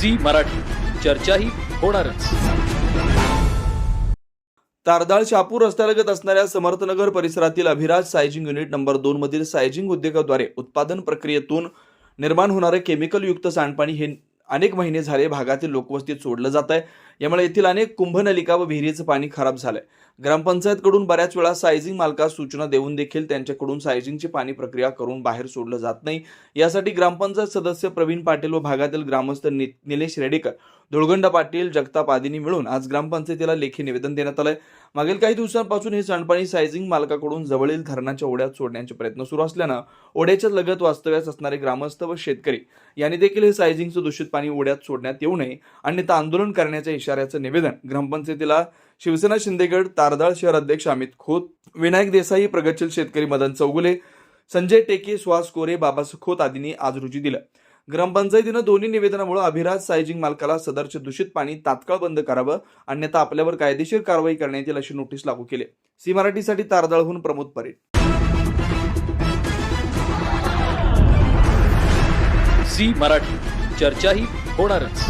Zee Marathi. चर्चाही होणारच. तारदाळ शापूर रस्त्यालगत असणाऱ्या समर्थनगर परिसरातील अभिराज सायजिंग युनिट नंबर दोन मधील सायजिंग उद्योगाद्वारे उत्पादन प्रक्रियेतून निर्माण होणारे केमिकलयुक्त सांडपाणी हे अनेक महिने झाले भागातील लोकवस्तीत सोडलं जात आहे. यामुळे येथील अनेक कुंभनलिका व विहिरीचं पाणी खराब झालंय. ग्रामपंचायतकडून बऱ्याच वेळा सायझिंग मालकास सूचना देऊन देखील त्यांच्याकडून सायझिंगची पाणी प्रक्रिया करून बाहेर सोडलं जात नाही. यासाठी ग्रामपंचायत सदस्य प्रवीण पाटील व भागातील ग्रामस्थ नि- निलेश रेडेकर धुळगंडा पाटील जगताप आदींनी मिळून आज ग्रामपंचायतीला लेखी निवेदन देण्यात आलंय. मागील काही दिवसांपासून हे सांडपाणी सायझिंग मालकाकडून जवळील धरणाच्या ओढ्यात सोडण्याचे प्रयत्न सुरू असल्यानं ओढ्याच्या लगत वास्तव्यास असणारे ग्रामस्थ व शेतकरी यांनी देखील हे सायझिंगचं दूषित पाणी ओढ्यात सोडण्यात येऊ नये. अन्यथा आंदोलन करण्याच्या इशाऱ्याचं निवेदन. ग्रामपंचायतीला शिवसेना शिंदेगड तारदाळ शहर अध्यक्ष अमित खोत विनायक देसाई प्रगतशील शेतकरी मदन चौगुले संजय टेके सुहास कोरे बाबा खोत आदींनी आज रोजी दिलं. ग्रामपंचायतीनं दोन्ही निवेदनामुळे अभिराज सायजिंग मालकाला सदरचे दूषित पाणी तात्काळ बंद करावं अन्यथा आपल्यावर कायदेशीर कारवाई करण्यात येईल अशी नोटीस लागू केली. सी मराठीसाठी तारदाळहून प्रमोद परेड. सी मराठी. चर्चाही होणारच.